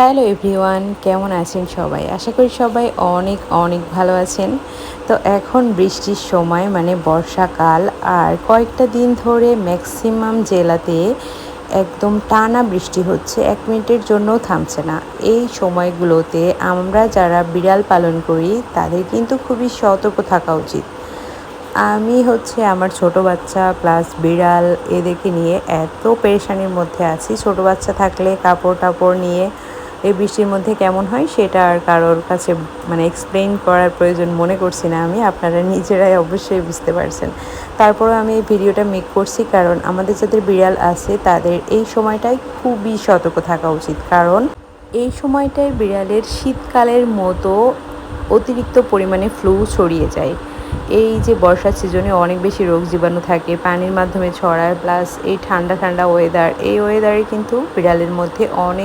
Hello everyone, কেমন আছেন সবাই? আশা করি সবাই অনেক অনেক ভালো আছেন। তো এখন বৃষ্টির সময় মানে বর্ষাকাল, আর কয়েকটা দিন ধরে ম্যাক্সিমাম জেলাতে একদম টানা বৃষ্টি হচ্ছে, এক মিনিটের জন্যও থামছে না। এই সময়গুলোতে আমরা যারা বিড়াল পালন করি, তাদের কিন্তু খুবই সতর্ক থাকা উচিত। আমি হচ্ছে আমার ছোট বাচ্চা প্লাস বিড়াল, এদেরকে নিয়ে এত পেরেশানির মধ্যে আছি। ছোট বাচ্চা থাকলে কাপড় টাপড় নিয়ে এই বৃষ্টির মধ্যে কেমন হয় সেটা আর কারোর কাছে মানে এক্সপ্লেইন করার প্রয়োজন মনে করছি না আমি, আপনারা নিজেরাই অবশ্যই বুঝতে পারছেন। তারপরও আমি এই ভিডিওটা মেক করছি কারণ আমাদের যাদের বিড়াল আছে তাদের এই সময়টাই খুবই সতর্ক থাকা উচিত। কারণ এই সময়টায় বিড়ালের শীতকালের মতো অতিরিক্ত পরিমাণে ফ্লু ছড়িয়ে যায়। এই যে বর্ষার সিজনে অনেক বেশি রোগ জীবাণু থাকে, পানির মাধ্যমে ছড়ায় প্লাস এই ঠান্ডা ঠান্ডা ওয়েদার এই ওয়েদারে কিন্তু বিড়ালের মধ্যে অনেক